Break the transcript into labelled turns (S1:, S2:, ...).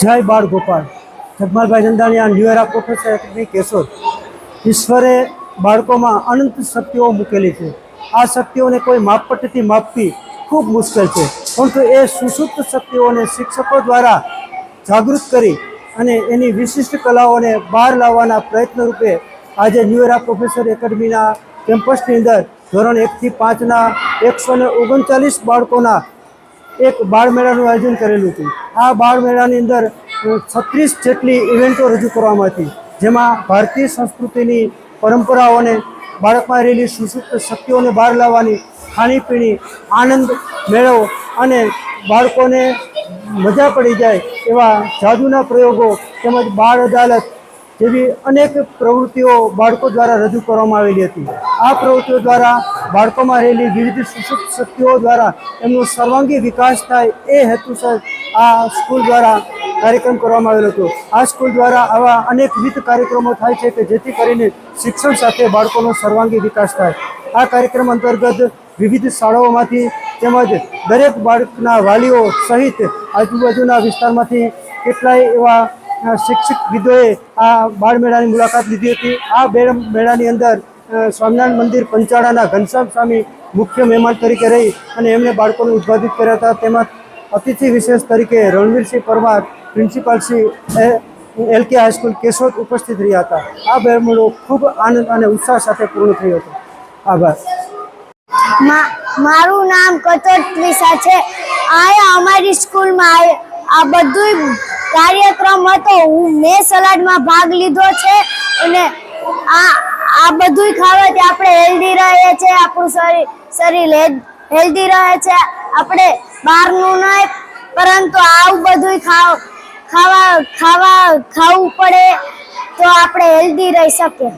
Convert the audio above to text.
S1: જય Bal Gopal. Jagmalbhai Nandaniya New Era professor academy Keshod. ઈશ્વરે બાળકોમાં અનંત શક્તિઓ મૂકેલી છે. આ શક્તિઓને કોઈ માપપટ્ટીથી માપવી ખૂબ મુશ્કેલ છે. પરંતુ એ સુસુપ્ત શક્તિઓને શિક્ષકો દ્વારા જાગૃત કરી અને એની વિશિષ્ટ કલાઓને બહાર લાવવાના પ્રયત્ન રૂપે આજે ન્યુએરા પ્રોફેસર એકેડમીના કેમ્પસની અંદર ધોરણ એકથી પાંચના એકસો ને ઓગણચાલીસ બાળકોના એક બાળ મેળાનું આયોજન કરેલું હતું. આ બાળ મેળાની અંદર છત્રીસ જેટલી ઇવેન્ટો રજૂ કરવામાં હતી, જેમાં ભારતીય સંસ્કૃતિની પરંપરાઓને, બાળકમાં રહેલી સુસુપ્ત શક્તિઓને બહાર લાવવાની ખાણીપીણી, આનંદ મેળવો અને બાળકોને મજા પડી જાય એવા જાદુના પ્રયોગો તેમજ બાળ અદાલત જેવી અનેક પ્રવૃત્તિઓ બાળકો દ્વારા રજૂ કરવામાં આવેલી હતી. આ પ્રવૃત્તિઓ દ્વારા બાળકોમાં રહેલી વિવિધ સુસુપ્ત શક્તિઓ દ્વારા એમનો સર્વાંગી વિકાસ થાય એ હેતુસર આ સ્કૂલ દ્વારા કાર્યક્રમ કરવામાં આવેલો હતો. આ સ્કૂલ દ્વારા આવા અનેકવિધ કાર્યક્રમો થાય છે કે જેથી કરીને શિક્ષણ સાથે બાળકોનો સર્વાંગી વિકાસ થાય. આ કાર્યક્રમ અંતર્ગત વિવિધ શાળાઓમાંથી તેમજ દરેક બાળકના વાલીઓ સહિત આજુબાજુના વિસ્તારમાંથી કેટલાય એવા અ, શિક્ષક વિદોએ આ બાળ મેળાની મુલાકાત લીધી હતી. આ મેળાની અંદર સ્વામિનારાયણ મંદિર પંચાળાના ઘનશ્યામ સ્વામી મુખ્ય મહેમાન તરીકે રહી અને એમને બાળકોને ઉદ્ઘાટિત કર્યા હતા. તેમજ અતિથિ વિશેષ તરીકે Ranveersingh Parmar principal Shri L K high school Keshod ઉપસ્થિત રહ્યા હતા. આ બે મેળો ખૂબ આનંદ અને ઉત્સાહ સાથે પૂર્ણ થયો હતો. આભાર.
S2: મારું નામ કચોટ છે. આયા અમારી સ્કૂલમાં આ- આ બધું કાર્યક્રમ હતો. હું મેં સલાડમાં ભાગ લીધો છે અને આ આ બધું ખાવાથી આપણે હેલ્ધી રહીએ છે આપણું શરીર શરીર હેલ્ધી રહે છે. આપણે બહારનું નહીં, પરંતુ આવું બધું ખાવ, ખાવા ખાવા, ખાવું પડે તો આપણે હેલ્ધી રહી શકીએ.